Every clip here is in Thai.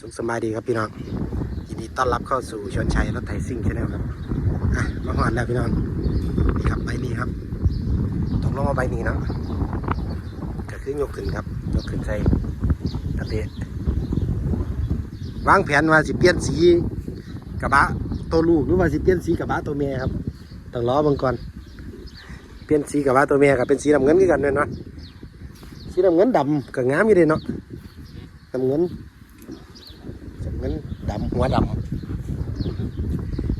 สุขสบายดีครับพี่น้องยินดีต้อนรับเข้าสู่ชนชัยรถไถซิ่งชาแนลครับอะมาหอนแล้วพี่น้องนี่ครับใบนี้ครับตกลงมาใบนี้เนาะก็คือยกขึ้นครับยกขึ้นใส่กระเตะวางแผนว่าสิเปลี่ยนสีกระบะตัวลูกหรือว่าสิเปลี่ยนสีกระบะตัวเมียครับต้องล้อบังก่อนเปลี่ยนสีกระบะตัวเมียกับเป็นสีน้ำเงินกันเนี่ยเนาะสีน้ำเงินดำก็งามอยู่เลยเนาะน้ำเงิน จากนั้นดำหัวดำ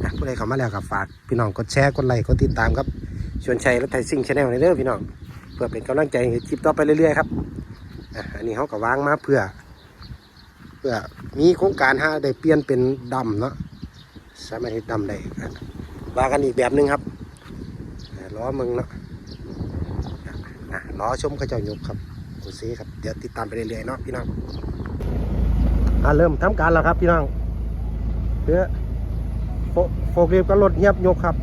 นะผู้ใดเข้ามาแล้วกับฝากพี่น้องกดแชร์กดไลค์กดติดตามครับชวนชัยรถไทยซิ่งชาแนลในเด้องพี่น้อง เพื่อเป็นกำลังใจให้คลิปต่อไปเรื่อยๆครับอันนี้เขาก็วางมาเพื่อ เพื่อมีโครงการหาได้เปลี่ยนเป็นดำเนาะสามารถดำได้ว่ากันอีกแบบหนึงครับล้อมึงเนาะอะล้อชมเขาเจ้ายกครับโอเคครับ เดี๋ยวติดตามไปเรื่อยๆเนาะพี่น้อง อ่าเริ่มทำการแล้วครับพี่น้องเพื่อโฟกรีบก็รถเงียบยกครับ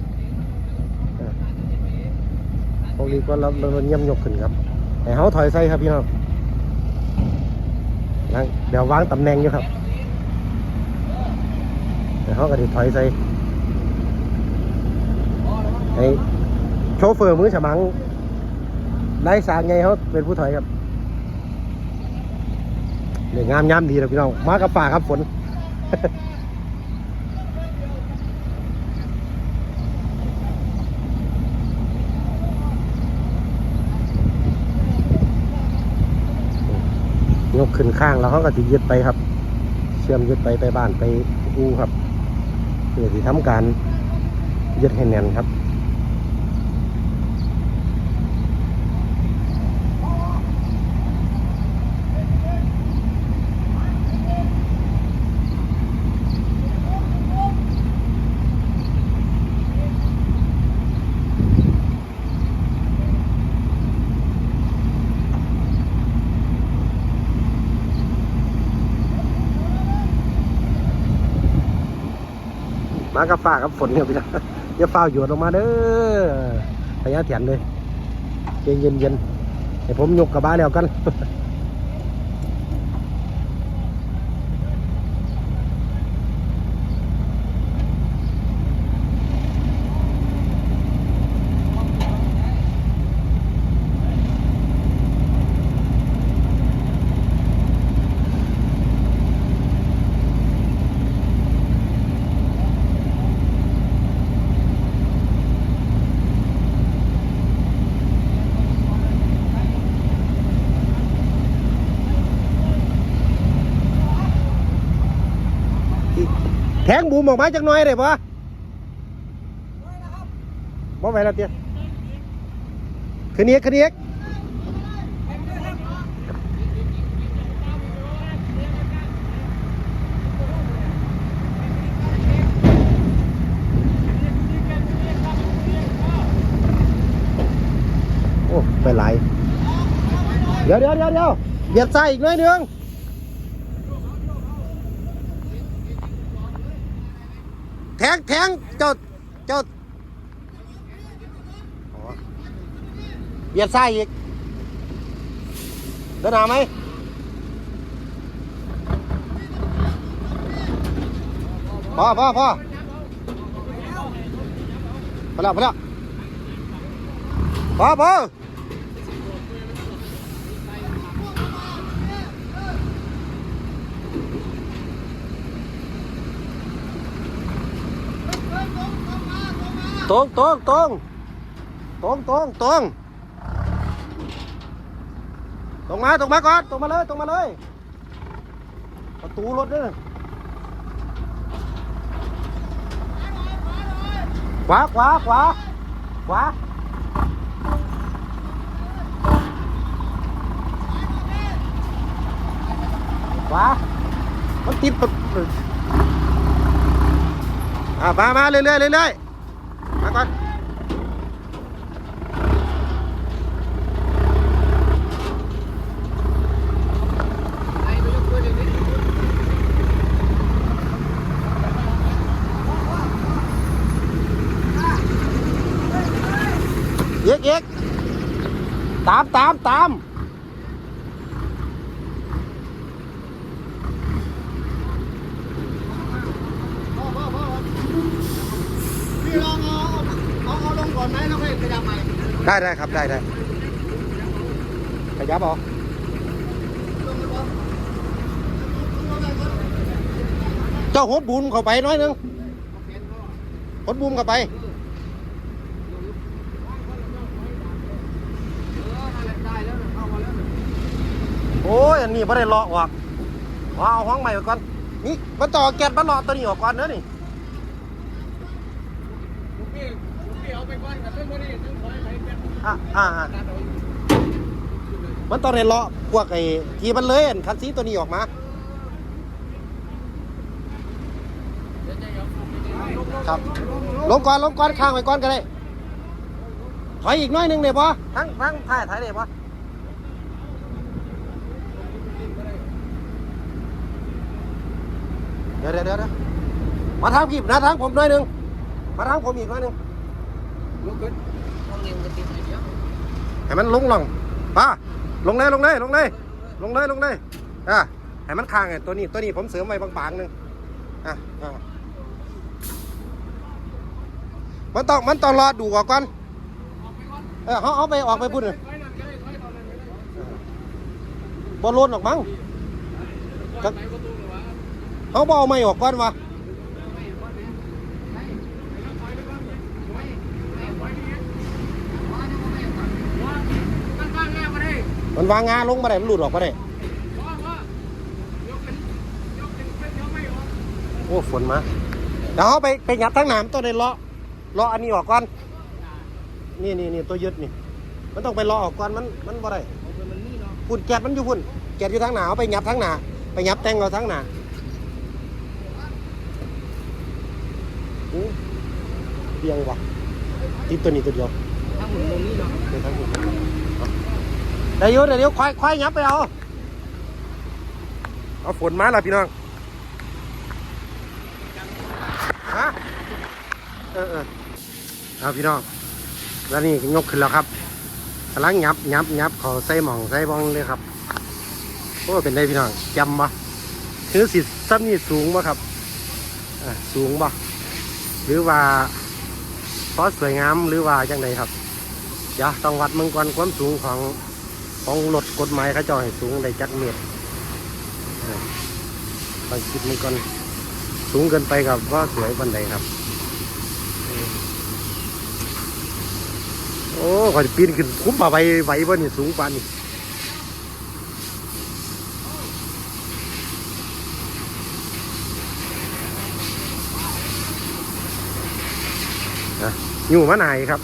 โฟกรีบก็รถรถเงียบยกขึ้นครับให้เขาถอยใส่ครับพี่น้องนั่งเดี๋ยววางตำแหน่งอยู่ครับให้เขาก็ไดิถอยใส่ให้โชเฟอร์มือฉมังได้สางไงเขาเป็นผู้ถอยครับ เดี๋ยงามยามดีนะพี่น้อง มากับป่าครับฝน ยกขึ้นข้างแล้วเขาก็จะยึดไปครับ เชื่อมยึดไปไปบ้านไปอูครับเพื่อที่ทำการยึดให้แน่นครับ มากับฟ้ากับฝนครับพี่น้องอย่าฝ้าหยดลงมาเด้อพยาเถียนเลยเย็นเย็นเย็นๆให้ผมยกกระบะแล้วกัน แทงบูมออกมาจากน้อยได้ปะบ่ไหวแล้วเตี้ยคืนนี้คืนนี้โอ้ไปไหลเดี๋ยวเดี๋ยวเดี๋ยวเดี๋ยวเบียดซ้ายอีกหน่อยหนึง แท งแทงเจ้าเจ้าอ๋อเบียดซ้ายอีกเดินหนาไหมพอพอพอพอแล้วพอแล้วพอพอ ตรงตรงตรงตรงตรงตรงตรงมาตรงมาก่อนตรงมาเลยตรงมาเลยประตูรถเนี่ยขวาขวาขวาขวาขวามันติดปะอ่ามามาเรื่อยๆเรื่อยๆ มาก่อนเอกเอกตามตามตาม ได้ได้ครับได้ได้ขยับเอาเจ้าหดบุญเข้าไปน้อยนึงหดบุญเข้าไปโอ้ยอันนี้ไม่ได้เลาะออกว่าเอาห้องใหม่ไปก่อนนี่มันต่อแก๊สมันเลาะตัวนี้ออกก่อนเนอะนี่อะอ่าอ่ามันต้องได้เลาะพวกไอ้ที่มันเลยอันคันซีตัวนี้ออกมาครับลงก่อนลงก่อนข้างไว้ก่อนก็ได้ถอยอีกหน้อยหนึงเลยปะทั้งทั้งถ่ายถ่ายเลยปะเดี๋ยวเดี๋ยวเดี๋ยวเดี๋ยวมาทางพี่นะทางผมหน้อยหนึงมาทางผมอีกหน้อยหนึง ให้มันลงลงป้าลงเลยลงเลยลงเลยลงเลยลงเลยอะให้มันค้างไงตัวนี้ตัวนี้ผมเสริมไว้บางๆหนึ่งอะอะมันต้องมันต้องรอดูก่อนก่อนเออเขาเอาไปออกไปพูดเลยบอลลนออกมั้งเขาบอเอาไม่ออกก่อนวะ มันวางงาลงมาได้มันหลุดออกมาได้โอ้ฝนมาเดี๋ยวเขาไปไปยัดทั้งหนามตัวในเลาะเลาะอันนี้ออกก่อนนี่นี่นี่ตัวยึดนี่ มันต้องไปเลาะออกก่อนมันมันบ่ได้พุ่นแกดมันอยู่พุ่นแกดอยู่ทั้งหนาเอาไปยับทั้งหนาไปยับแตงเราทั้งหนาเบียงว่ะติดตัวนี้ตัวเดียวถ้าหมุนตรงนี้เนาะทั้งหมด เดี๋ยวเดี๋ยวเดี๋ยวควายควายยับไปเอา เอาฝนมาแล้วพี่น้อง ฮะ เออเออเอาพี่น้อง แล้วนี่ยกขึ้นแล้วครับกำลังยับยับยับเขาใส่หม่องใส่บ้องเลยครับโอ้เป็นไงพี่น้องจำบ่คือสิซ้ำนี่สูงบ่ครับอ่าสูงบ่หรือว่าเพราะสวยงามหรือว่าจังไดครับ เดี๋ยวต้องวัดมึงก่อนความสูงของ ของรถกฎหมายเขาจะให้สูงได้จักเมตรเองคิดมึงก่อนสูงเกินไปกับว่าสวยบันไดครับ โอ้ขอจะปีนขึ้นคุ้มป่าไหวไหวบ่นี่สูงปานนี่นะอยู่มะนายครับ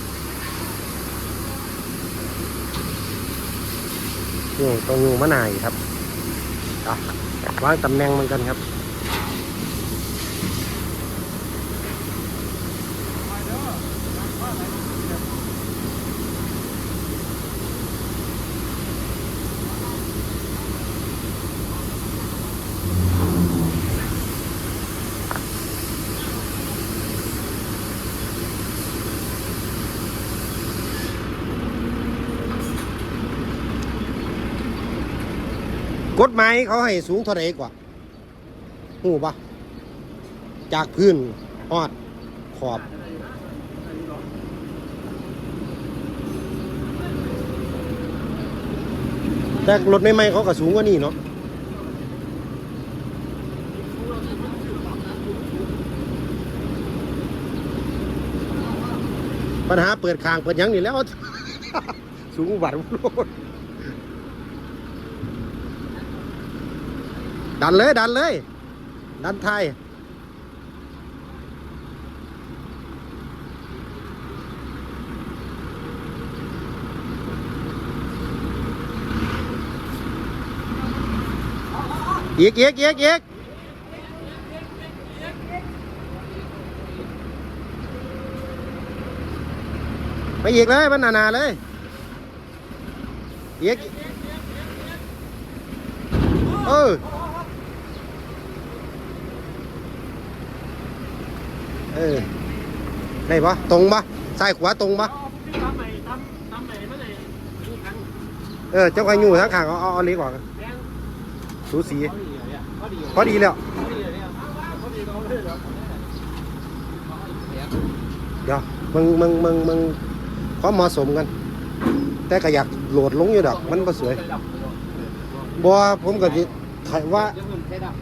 นี่ตรงงูมะนายครับวางตำแหน่งเหมือนกันครับ กฎหมายเขาให้สูงเท่าไหร่กว่าหูปะจากพื้นฮอดขอบ แต่รถใหม่ๆเขาก็สูงกว่านี่เนาะปัญหาเปิดคางเปิดยังนี่แล้ว สูงกว่าโลด ดันเลย ดันเลย ดันไทยอีกอีกอีกอีกไปอีกเลยมันหนาๆเลยอีกเออ เออได้ปะตรงปะซ้ายขวาตรงปะทำใหม่ทำทำใหม่ไม่ได้ดูกันเออเจ้าขยูทั้งขางเอาเอาเล็กกว่าสูสีพอดีเลยพอดีพอดีแล้วเลยเนี่ยพอดีเราเลยเหรอเดี๋ยวมึงมึงมึงมึงความเหมาะสมกัน แต่ก็อยากโหลดลงอยู่ดอกมันบ่สวยบ่ผมก็สิถ่ายว่าเดี๋ยวผมใช้ดับ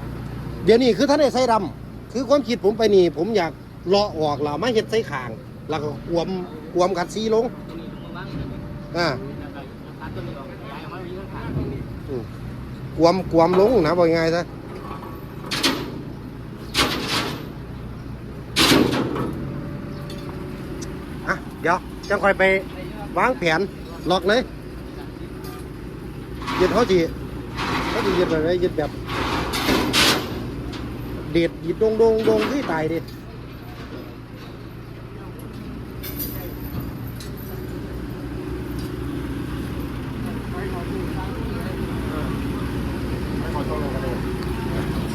เดี๋ยวนี้คือท่านได้ใส่ดำคือความคิดผมไปนี่ ผมอยาก เลาะออกแล้วมาเฮ็ดใส่คาง แล้วก็กวมกวมกัดซีลุ้งอ่าแล้วก็ตัดตัวนี้ออกย้ายออกมาวิ่งข้างอืมกวมลงนะบ่ง่ายซะอะเดี๋ยวจังค่อยไปวางแผนล็อกเลยยึดเขาจีเขาจียึดแบบไหนยึดแบบเด็ดยึดดงดงดงที่ตายดิ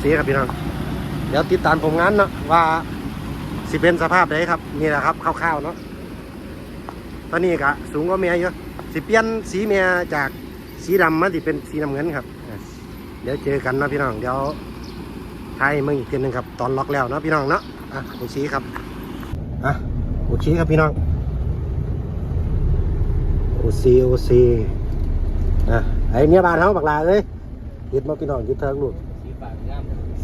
สีครับพี่น้อง เดี๋ยวติดตามผมงานเนาะว่าสิเป็นสภาพไหนครับ นี่แหละครับคร่าวๆเนาะตอนนี้กะสูงกว่าเมียเยอะสิเปลี่ยนสีเมียจากสีดำมาสิเป็นสีน้ำเงินครับ เดี๋ยวเจอกันนะพี่น้องเดี๋ยวทายมึงอีกทีหนึงครับตอนล็อกแล้วเนาะพี่น้องเนาะอะโอเคครับอะโอเคครับพี่น้องโอซีโอซีอะไอเมียบานเฮาบักลาเลยยึดมาพี่น้องยึดเทิงลูก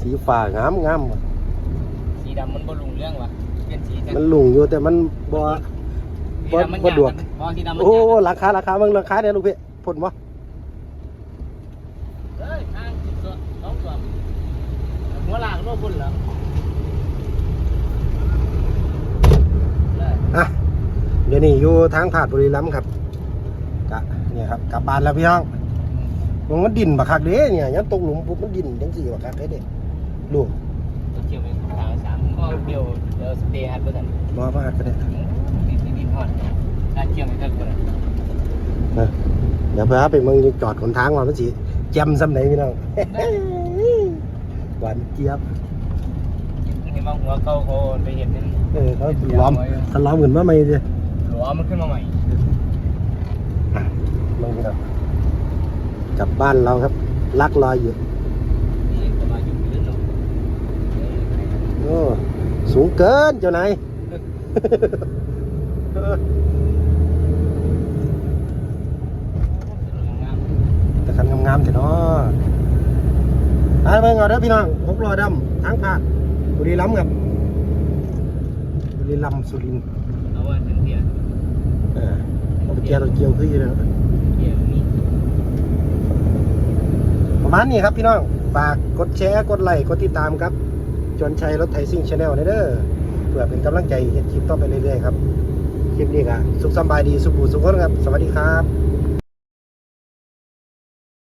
สีปากงามสีฟ้างามงามสีดำมันบ่ลุงเรื่องวะเป็นสีมันหลุงอยู่แต่มันบ่บ่บ่ดวกพอสีดำมันโอ้ราคาราคามึงราคาเนี่ยลูกพี่ผลบ่เฮ้ยอ้างตัวสองตัวหัวลากโลบุญเหรออะเดี๋ยวนี้อยู่ทางผ่าดบุรีรัมย์ครับกะเนี่ยครับกลับบ้านแล้วพี่น้องมันมันดินบักคักเด้เนี่ยยันตกหลุมปุ๊บมันดินจังสี่บักคักเด้ เด้ลูกเที่ยวไปทางสามก็เดียวเดี๋ยวสเตย์อันเบอร์นั้นบ่มาหักก็ได้ดีดีดีพอดการเที่ยวไปเท่าไหร่เออเดี๋ยวพาไปเมืองจอดหนทางว่ามันสิแจ่มซำไหนพี่น้องหวานเจี๊ยบเห็นว่าหัวเขาเขาไปเห็นนั่นเออเขาล้อมเขาล้อมขึ้นมาใหม่ดิหลัวมันขึ้นมาใหม่มึงพี่น้องกลับบ้านเราครับลักลอยอยู่ นี่จะมาอยู่ลื่นหรอ โอ้ สูงเกินเจ้านาย แต่คันงามๆเถอะเนาะไปเบิ่งเอาเด้อพี่น้องหกล้อดำทางผ่านบุรีรัมย์ครับบุรีรัมย์สุรินทร์เอาว่าถึงเดียวเออเอาไปเกียร์รถเกียวคืออยู่แล้วเดียวนี้ประมาณนี้ครับพี่น้อง ฝากกดแชร์ กดไลค์ กดติดตามครับ จนชัยรถไทซิ่งชาแนลเด้อเพื่อเป็นกำลังใจเห็นคลิปต่อไปเรื่อยๆครับ คลิปนี้ก็สุขสบายดีสุขูสุขคนครับ สวัสดีครับ